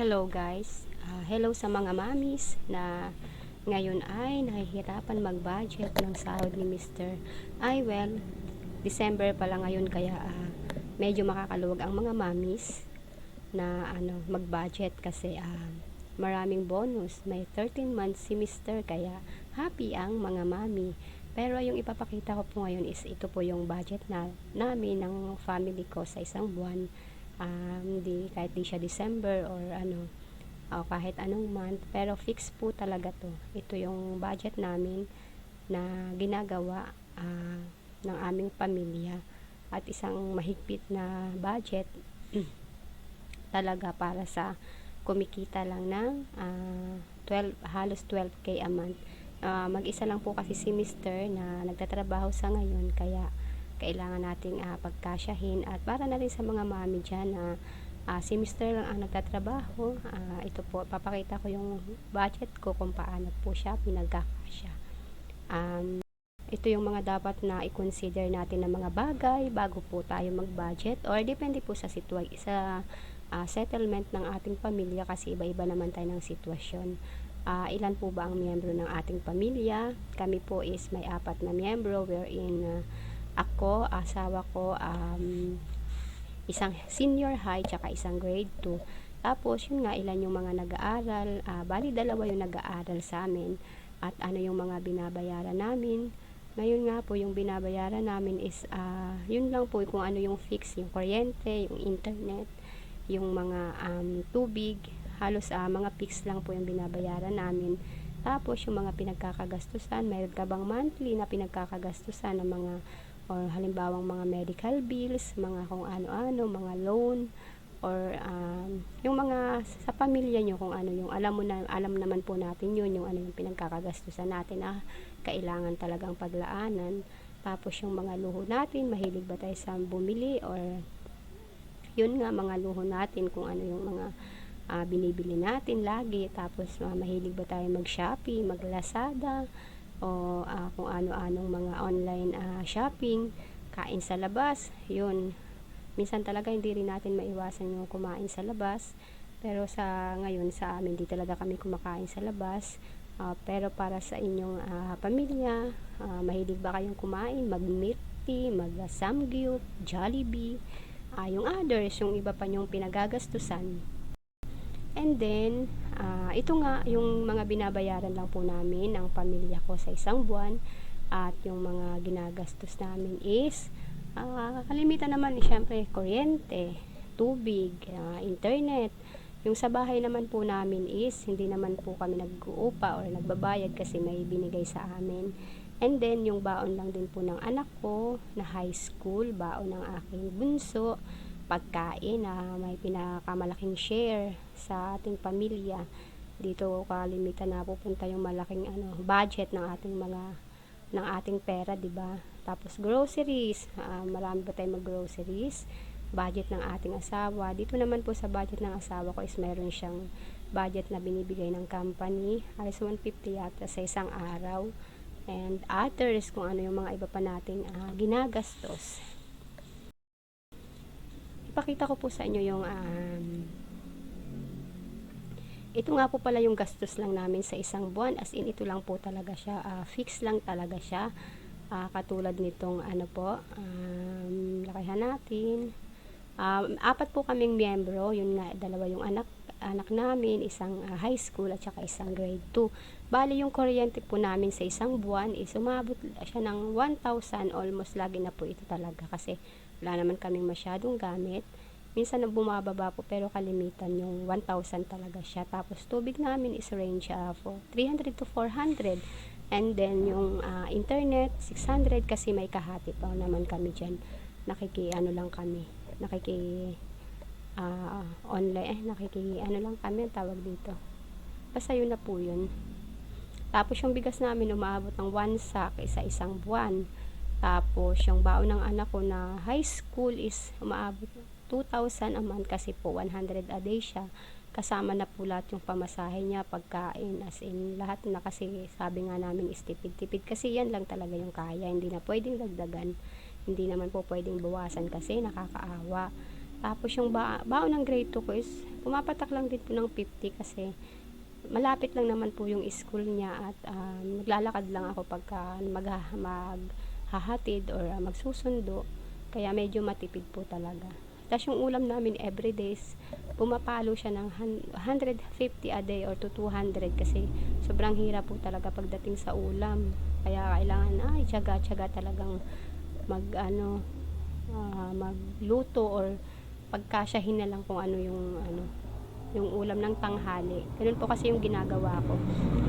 Hello guys. Ah, hello sa mga mamis na ngayon ay nahihirapan mag-budget ng sahod ni Mr. Ay well, December pa lang ngayon kaya ah, medyo makakaluwag ang mga mamis na ano mag-budget kasi ah, maraming bonus. May 13 months si Mr. kaya happy ang mga mami. Pero yung ipapakita ko po ngayon is ito po yung budget na namin ng family ko sa isang buwan um, di, kahit di siya December or ano, o kahit anong month, pero fix po talaga to. Ito yung budget namin na ginagawa ah, ng aming pamilya at isang mahigpit na budget talaga para sa kumikita lang ng ah, 12, halos 12k a month. Ah, mag-isa lang po kasi si Mr. na nagtatrabaho sa ngayon kaya kailangan nating uh, pagkasyahin. At para na rin sa mga mami dyan na uh, Mr. lang ang nagtatrabaho uh, ito po, papakita ko yung budget ko kung paano po siya pinagkakasya. Um, ito yung mga dapat na i-consider natin ng mga bagay bago po tayo mag-budget or depende po sa sitwa- sa uh, settlement ng ating pamilya kasi iba-iba naman tayo ng sitwasyon. Uh, ilan po ba ang miyembro ng ating pamilya? Kami po is may apat na miyembro wherein uh, ako, asawa ko, um, isang senior high, tsaka isang grade 2. Tapos, yun nga, ilan yung mga nag-aaral. Uh, bali, dalawa yung nag-aaral sa amin. At ano yung mga binabayaran namin. Ngayon nga po, yung binabayaran namin is, uh, yun lang po kung ano yung fix, yung kuryente, yung internet, yung mga um, tubig. Halos uh, mga fix lang po yung binabayaran namin. Tapos, yung mga pinagkakagastusan, mayroon ka bang monthly na pinagkakagastusan ng mga or halimbawang mga medical bills, mga kung ano-ano, mga loan, or um, yung mga sa pamilya nyo kung ano yung alam mo na alam naman po natin yun yung ano yung pinagkakagastusan natin na kailangan talagang paglaanan. Tapos yung mga luho natin mahilig ba tayo sa bumili or yun nga mga luho natin kung ano yung mga uh, binibili natin lagi. Tapos uh, mahilig ba tayo mag Shopee mag Lazada o uh, kung ano-anong mga online uh, shopping, kain sa labas, yun. Minsan talaga hindi rin natin maiwasan yung kumain sa labas. Pero sa ngayon sa amin, di talaga kami kumakain sa labas. Uh, pero para sa inyong uh, pamilya, uh, mahilig ba kayong kumain, mag-milk mag-samgyup, Jollibee, uh, yung others, yung iba pa yung pinagagastusan. And then, Uh, ito nga, yung mga binabayaran lang po namin ng pamilya ko sa isang buwan at yung mga ginagastos namin is uh, kalimitan naman, eh, syempre, kuryente, tubig, uh, internet. Yung sa bahay naman po namin is hindi naman po kami nag-uupa or nagbabayad kasi may binigay sa amin. And then, yung baon lang din po ng anak ko na high school, baon ng aking bunso, pagkain na may pinakamalaking share sa ating pamilya. Dito kalimitan na pupunta yung malaking ano, budget ng ating mga ng ating pera, 'di ba? Tapos groceries, uh, marami pa tayong mag-groceries. Budget ng ating asawa. Dito naman po sa budget ng asawa ko is meron siyang budget na binibigay ng company. Alas 150 yata sa isang araw. And others, kung ano yung mga iba pa nating uh, ginagastos ipakita ko po sa inyo yung um, ito nga po pala yung gastos lang namin sa isang buwan. As in ito lang po talaga siya. Uh, fix lang talaga siya. Uh, katulad nitong ano po um, lakihan natin. Um, apat po kaming miyembro. Yun nga dalawa yung anak anak namin, isang uh, high school at saka isang grade 2. Bali yung kuryente po namin sa isang buwan is umabot siya ng 1,000 almost lagi na po ito talaga kasi wala naman kaming masyadong gamit. Minsan na bumababa po pero kalimitan yung 1,000 talaga siya. Tapos tubig namin is range uh, for 300 to 400. And then yung uh, internet 600 kasi may kahati pa naman kami dyan. Nakiki ano lang kami. Nakiki uh, online eh nakiki ano lang kami ang tawag dito. Basta yun na po yun. Tapos yung bigas namin umaabot ng 1 sack isa isang buwan. Tapos, yung baon ng anak ko na high school is umaabot 2,000 a month kasi po 100 a day siya. Kasama na po lahat yung pamasahe niya, pagkain, as in lahat na kasi sabi nga namin is tipid-tipid. Kasi yan lang talaga yung kaya. Hindi na pwedeng dagdagan. Hindi naman po pwedeng bawasan kasi nakakaawa. Tapos yung ba baon ng grade 2 ko is pumapatak lang din po ng 50 kasi malapit lang naman po yung school niya at um, naglalakad lang ako pagka mag, maghahatid or uh, magsusundo. Kaya medyo matipid po talaga. Tapos yung ulam namin everyday is pumapalo siya ng hun- 150 a day or to 200 kasi sobrang hirap po talaga pagdating sa ulam. Kaya kailangan ay tiyaga-tiyaga talagang mag ano ah, magluto or pagkasyahin na lang kung ano yung ano yung ulam ng tanghali. Ganun po kasi yung ginagawa ko.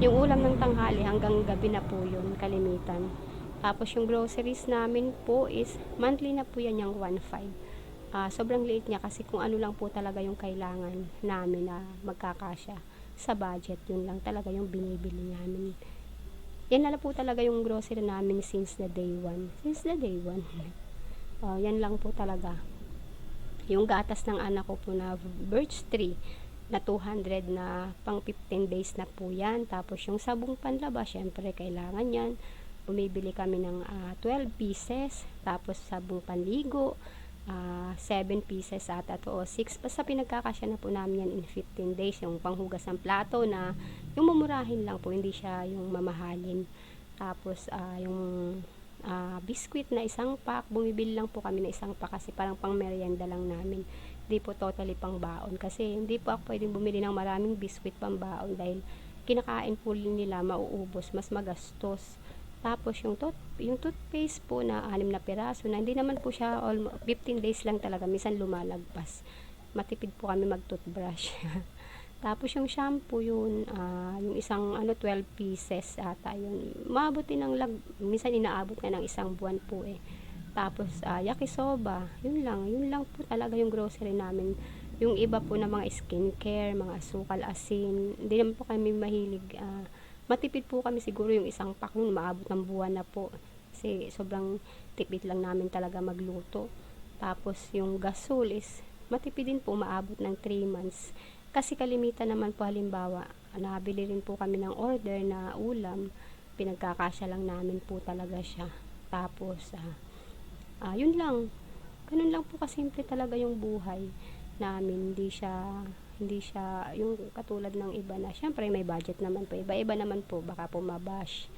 Yung ulam ng tanghali hanggang gabi na po yun, kalimitan. Tapos yung groceries namin po is monthly na po yan yung 1.5. Ah, sobrang liit niya kasi kung ano lang po talaga yung kailangan namin na magkakasya sa budget. Yun lang talaga yung binibili namin. Yan na po talaga yung grocery namin since the day one. Since the day one. Oh, yan lang po talaga. Yung gatas ng anak ko po na birch tree na 200 na pang 15 days na po yan. Tapos yung sabong panlaba, syempre kailangan yan. Bumibili kami ng ah, 12 pieces. Tapos sabong panligo, ah, 7 pieces ata to o 6. Basta pinagkakasya na po namin yan in 15 days. Yung panghugas ng plato na yung mumurahin lang po, hindi siya yung mamahalin. Tapos ah, yung ah, biscuit na isang pack, bumibili lang po kami na isang pack kasi parang pang merienda lang namin. Hindi po totally pang baon kasi hindi po ako pwedeng bumili ng maraming biscuit pang baon dahil kinakain po nila mauubos, mas magastos. Tapos yung tooth, yung toothpaste po na anim na piraso na hindi naman po siya all 15 days lang talaga, minsan lumalagpas. Matipid po kami mag-toothbrush. Tapos yung shampoo yun, ah, yung isang ano 12 pieces ata yun. Maabot din ng lag, minsan inaabot na ng isang buwan po eh. Tapos ah, yakisoba, yun lang, yun lang po talaga yung grocery namin. Yung iba po na mga skincare, mga asukal, asin, hindi naman po kami mahilig. ah, matipid po kami siguro yung isang pack nun, maabot ng buwan na po. Kasi sobrang tipid lang namin talaga magluto. Tapos yung gasol is matipid din po, maabot ng 3 months. Kasi kalimitan naman po halimbawa, nabili rin po kami ng order na ulam, pinagkakasya lang namin po talaga siya. Tapos, ah, ah, yun lang. Ganun lang po kasimple talaga yung buhay namin. Hindi siya, hindi siya, yung katulad ng iba na, syempre may budget naman po. Iba-iba naman po, baka po mabash.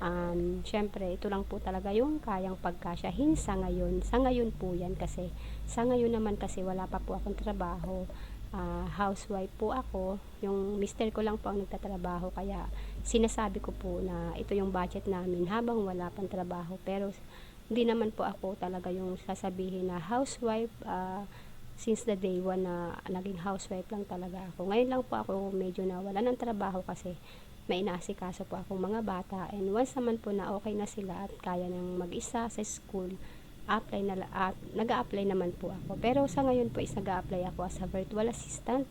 Um, syempre, ito lang po talaga yung kayang pagkasyahin sa ngayon. Sa ngayon po yan kasi, sa ngayon naman kasi wala pa po akong trabaho ah, housewife po ako. Yung mister ko lang po ang nagtatrabaho kaya sinasabi ko po na ito yung budget namin habang wala pang trabaho. Pero hindi naman po ako talaga yung sasabihin na housewife ah, since the day one na naging housewife lang talaga ako. Ngayon lang po ako medyo nawala ng trabaho kasi may inaasikaso po akong mga bata and once naman po na okay na sila at kaya nang mag-isa sa school apply na at nag-a-apply naman po ako. Pero sa ngayon po is nag-a-apply ako as a virtual assistant.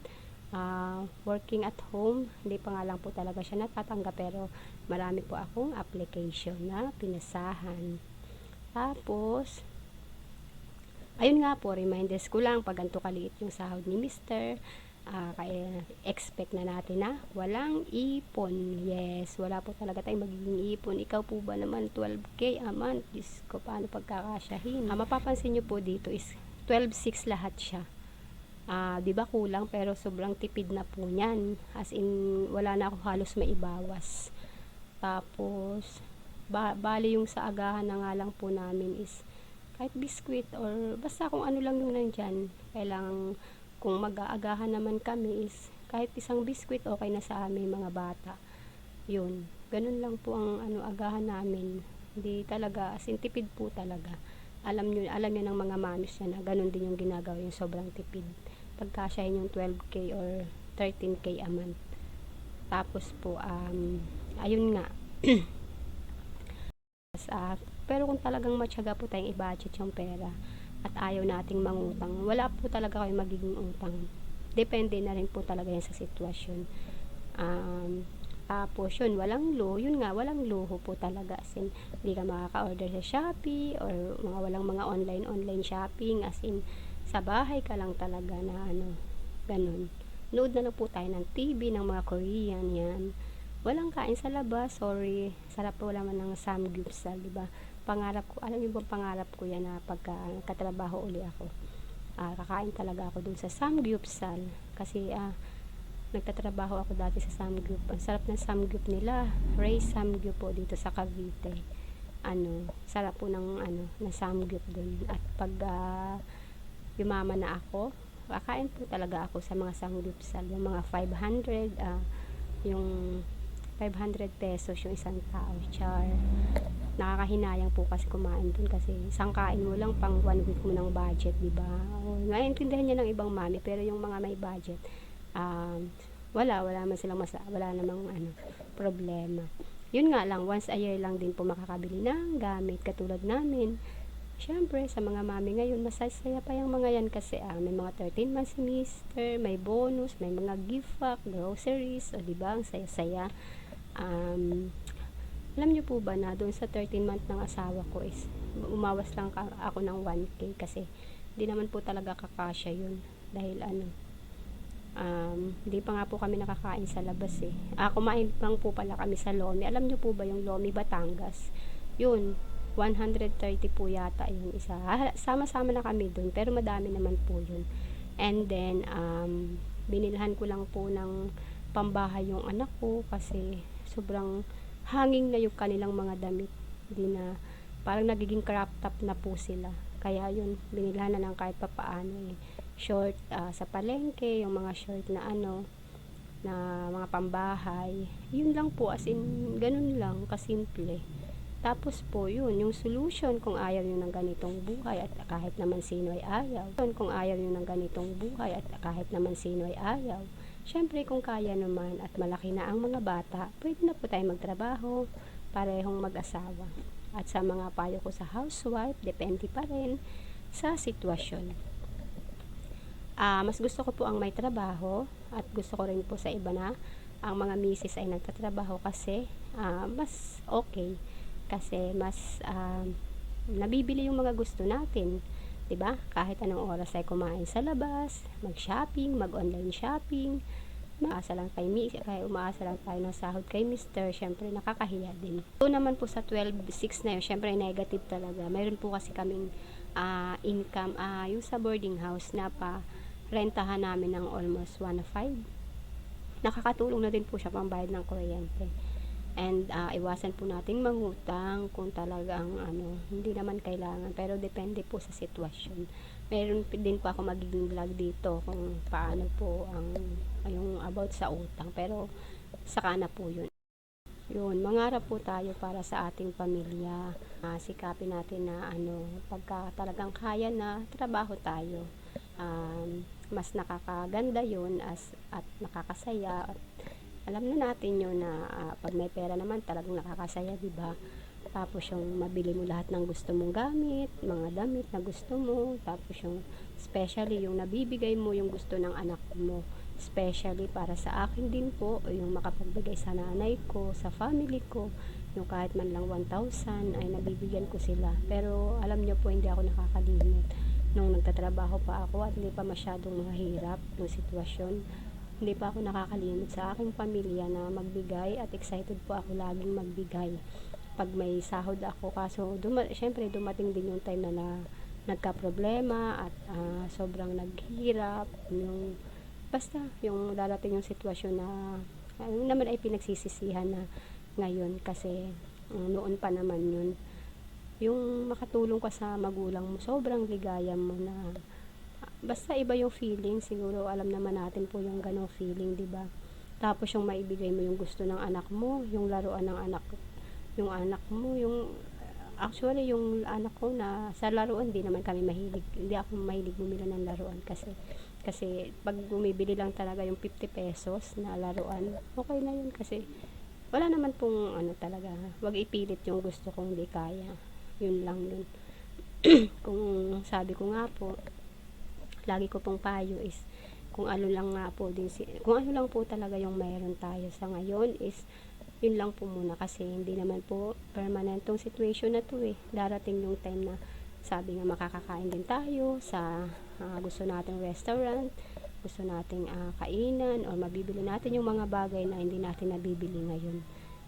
ah, working at home. Hindi pa nga lang po talaga siya natatanggap pero marami po akong application na pinasahan. Tapos, ayun nga po, reminders ko lang pag ganito kaliit yung sahod ni Mr. Ah, kaya expect na natin na walang ipon. Yes, wala po talaga tayong magiging ipon. Ikaw po ba naman 12k a month? Diyos ko, paano pagkakasyahin? Ah, mapapansin nyo po dito is 12.6 lahat siya. Ah, 'di ba kulang pero sobrang tipid na po niyan. As in wala na ako halos maibawas. Tapos ba bali yung sa agahan na nga lang po namin is kahit biskwit or basta kung ano lang yung nandyan. Kailangan kung mag-aagahan naman kami is kahit isang biskwit okay na sa amin mga bata. Yun. Ganun lang po ang ano agahan namin. Hindi talaga as in tipid po talaga. Alam niyo alam niyo ng mga mamis yan na ganun din yung ginagawa yung sobrang tipid. Pagkasyahin yung 12k or 13k a month. Tapos po um ayun nga Ah, pero kung talagang matyaga po tayong i-budget yung pera at ayaw nating mangutang, wala po talaga kayo magiging utang. Depende na rin po talaga yan sa sitwasyon. Um, tapos yun, walang luho. Yun nga, walang luho po talaga. As in, hindi ka makaka-order sa Shopee or mga walang mga online-online shopping. As in, sa bahay ka lang talaga na ano, ganun. Nood na lang po tayo ng TV, ng mga Korean, yan walang kain sa labas, sorry. Sarap po naman ng samgyeopsal, di ba? Pangarap ko, alam niyo ba pangarap ko yan na pagka nagkatrabaho uli ako. ah, kakain talaga ako dun sa Samgyupsal kasi ah, nagtatrabaho ako dati sa Samgyup. Ang sarap ng Samgyup nila. Ray Samgyup po dito sa Cavite. Ano, sarap po ng ano, ng Samgyup dun. At pag ah, yumama na ako, kakain po talaga ako sa mga Samgyupsal. Yung mga 500, ah, yung 500 pesos yung isang tao. Char. Nakakahinayang po kasi kumain dun kasi isang kain mo lang pang one week mo ng budget, di ba? Naiintindihan niya ng ibang mami pero yung mga may budget, um, wala, wala man silang masa, wala namang ano, problema. Yun nga lang, once a year lang din po makakabili ng gamit katulad namin. Siyempre, sa mga mami ngayon, masasaya pa yung mga yan kasi ah, may mga 13 months semester, may bonus, may mga gift pack, groceries, o diba, ang saya-saya. Um, alam niyo po ba na doon sa 13 month ng asawa ko is umawas lang ako ng 1k kasi di naman po talaga kakasya yun. Dahil ano um, hindi pa nga po kami nakakain sa labas eh. Ah, kumain lang po pala kami sa Lomi. Alam niyo po ba yung Lomi Batangas? Yun 130 po yata yung isa. Ah, sama-sama na kami doon pero madami naman po yun. And then um, binilhan ko lang po ng pambahay yung anak ko kasi sobrang hanging na yung kanilang mga damit. Hindi na, parang nagiging crop top na po sila. Kaya yun, binilhan na ng kahit papaano eh. Short ah, sa palengke, yung mga short na ano, na mga pambahay. Yun lang po, as in, ganun lang, kasimple. Tapos po, yun, yung solution kung ayaw nyo ng ganitong buhay at kahit naman sino ay ayaw. Kung ayaw nyo ng ganitong buhay at kahit naman sino ay ayaw. Siyempre, kung kaya naman at malaki na ang mga bata, pwede na po tayo magtrabaho, parehong mag-asawa. At sa mga payo ko sa housewife, depende pa rin sa sitwasyon. Ah, mas gusto ko po ang may trabaho at gusto ko rin po sa iba na ang mga misis ay nagtatrabaho kasi ah, mas okay kasi mas ah, nabibili yung mga gusto natin ba? Kahit anong oras ay kumain sa labas, mag-shopping, mag-online shopping, umaasa lang kay Mi, kaya umaasa lang tayo ng sahod kay Mister, syempre nakakahiya din. So naman po sa 12.6 na yun, syempre negative talaga. Mayroon po kasi kaming ah, income, ah, yung sa boarding house na pa rentahan namin ng almost 1.5. Nakakatulong na din po siya pambayad ng kuryente. And ah, iwasan po nating mangutang kung talagang ano, hindi naman kailangan. Pero depende po sa sitwasyon. Meron din po ako magiging vlog dito kung paano po ang yung about sa utang. Pero saka na po yun. Yun, mangarap po tayo para sa ating pamilya. Ah, sikapin natin na ano, pagka talagang kaya na, trabaho tayo. Um, mas nakakaganda yun as, at nakakasaya at alam na natin yun na ah, pag may pera naman talagang nakakasaya, di ba? Tapos yung mabili mo lahat ng gusto mong gamit, mga damit na gusto mo, tapos yung especially yung nabibigay mo yung gusto ng anak mo. Especially para sa akin din po, yung makapagbigay sa nanay ko, sa family ko, yung kahit man lang 1,000 ay nabibigyan ko sila. Pero alam niyo po, hindi ako nakakalimot. Nung nagtatrabaho pa ako at hindi pa masyadong mahirap yung sitwasyon, hindi pa ako nakakalimot sa aking pamilya na magbigay at excited po ako laging magbigay pag may sahod ako. Kaso duma, syempre dumating din yung time na, na nagka-problema at ah, sobrang naghirap yung basta yung darating yung sitwasyon na ano naman ay pinagsisisihan na ngayon kasi mm, noon pa naman yun. Yung makatulong ka sa magulang mo sobrang ligaya mo na basta iba yung feeling siguro alam naman natin po yung ganong feeling di ba? Tapos yung maibigay mo yung gusto ng anak mo yung laruan ng anak yung anak mo yung actually yung anak ko na sa laruan di naman kami mahilig hindi ako mahilig bumili ng laruan kasi kasi pag bumibili lang talaga yung 50 pesos na laruan okay na yun kasi wala naman pong ano talaga wag ipilit yung gusto kong di kaya yun lang yun. Kung sabi ko nga po lagi ko pong payo is kung ano lang nga po din si kung ano lang po talaga yung mayroon tayo sa ngayon is yun lang po muna kasi hindi naman po permanentong situation na to eh. Darating yung time na sabi nga makakakain din tayo sa ah, gusto nating restaurant gusto nating ah, kainan or mabibili natin yung mga bagay na hindi natin nabibili ngayon.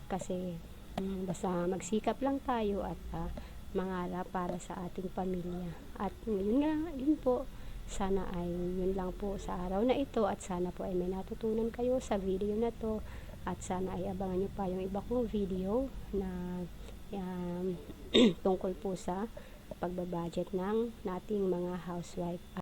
Kasi mm, basta magsikap lang tayo at ah, mangarap para sa ating pamilya. At yun nga yun po sana ay yun lang po sa araw na ito at sana po ay may natutunan kayo sa video na to. At sana ay abangan nyo pa yung iba kong video na um, tungkol po sa pagbabudget ng nating mga housewife